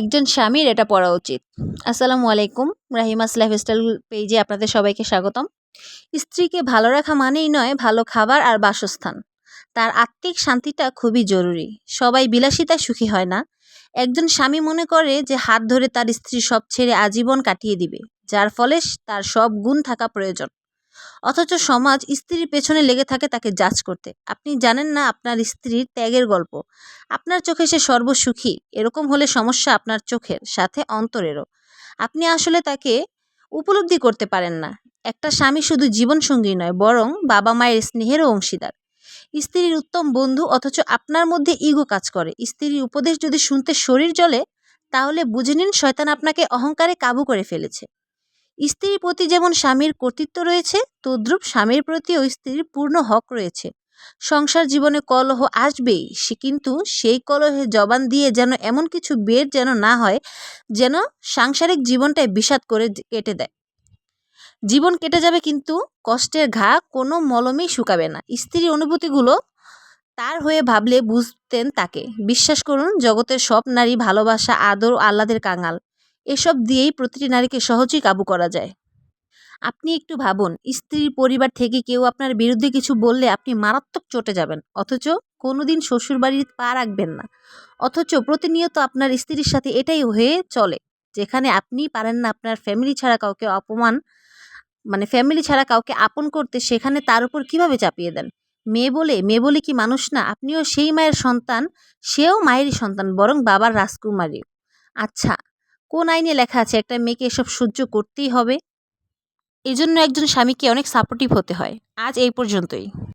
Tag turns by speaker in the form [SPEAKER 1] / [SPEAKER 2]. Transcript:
[SPEAKER 1] একজন স্বামীর এটা পড়া উচিত। আসসালামু আলাইকুম, রাহিমাস লাইফস্টাইল পেজে আপনাদের সবাইকে স্বাগতম। স্ত্রীকে ভালো রাখা মানেই নয় ভালো খাবার আর বাসস্থান। তার আত্মিক শান্তিটা খুবই জরুরি। সবাই বিলাসিতায় সুখী হয় না। একজন স্বামী মনে করে যে হাত ধরে তার স্ত্রী সব ছেড়ে আজীবন কাটিয়ে দিবে, যার ফলে তার সব গুণ থাকা প্রয়োজন। অথচ সমাজ স্ত্রীর পেছনে লেগে থাকে তাকে জাজ করতে। আপনি জানেন না আপনার স্ত্রীর ত্যাগের গল্প। আপনার চোখে সে সর্বসুখী, এরকম হলে সমস্যা আপনার চোখের, সাথে অন্তরেরও। আপনি আসলে তাকে উপলব্ধি করতে পারেন না। একটা স্বামী শুধু জীবনসঙ্গী নয়, বরং বাবা মায়ের স্নেহেরও অংশীদার। স্ত্রীর উত্তম বন্ধু অথচ আপনার মধ্যে ইগো কাজ করে। স্ত্রীর উপদেশ যদি শুনতে শরীর জ্বলে, তাহলে বুঝে নিন শয়তান আপনাকে অহংকারে কাবু করে ফেলেছে। স্ত্রীর প্রতি যেমন স্বামীর কর্তৃত্ব রয়েছে, তদ্রূপ স্বামীর প্রতিও স্ত্রীর পূর্ণ হক রয়েছে। সংসার জীবনে কলহ আসবেই, সে কিন্তু সেই কলহে জবান দিয়ে যেন এমন কিছু বের যেন না হয়, যেন সাংসারিক জীবনটাই বিষাদ করে কেটে দেয়। জীবন কেটে যাবে কিন্তু কষ্টের ঘা কোনো মলমেই শুকাবে না। স্ত্রীর অনুভূতিগুলো তার হয়ে ভাবলে বুঝতেন তাকে। বিশ্বাস করুন, জগতের সব নারী ভালোবাসা, আদর, আহ্লাদের কাঙাল। এসব দিয়েই প্রতিটি নারীকে সহজেই কাবু করা যায়। আপনি একটু ভাবুন, স্ত্রীর পরিবার থেকে কেউ আপনার বিরুদ্ধে কিছু বললে আপনি মারাত্মক চটে যাবেন, অথচ কোনোদিন শ্বশুরবাড়ির পা রাখবেন না। অথচ প্রতিনিয়ত আপনার স্ত্রীর সাথে এটাই হয়ে চলে, যেখানে আপনি পারেন না আপনার ফ্যামিলি ছাড়া কাউকে অপমান মানে ফ্যামিলি ছাড়া কাউকে আপন করতে, সেখানে তার উপর কীভাবে চাপিয়ে দেন? মেয়ে বলে মেয়ে বলে কি মানুষ না? আপনিও সেই মায়ের সন্তান, সেও মায়েরই সন্তান, বরং বাবার রাজকুমারী। আচ্ছা কোন আইনে লেখা আছে? একটা মেয়েকে এসব সহ্য করতেই হবে। এজন্য একজন স্বামীকে অনেক সাপোর্টিভ হতে হয়। আজ এই পর্যন্তই।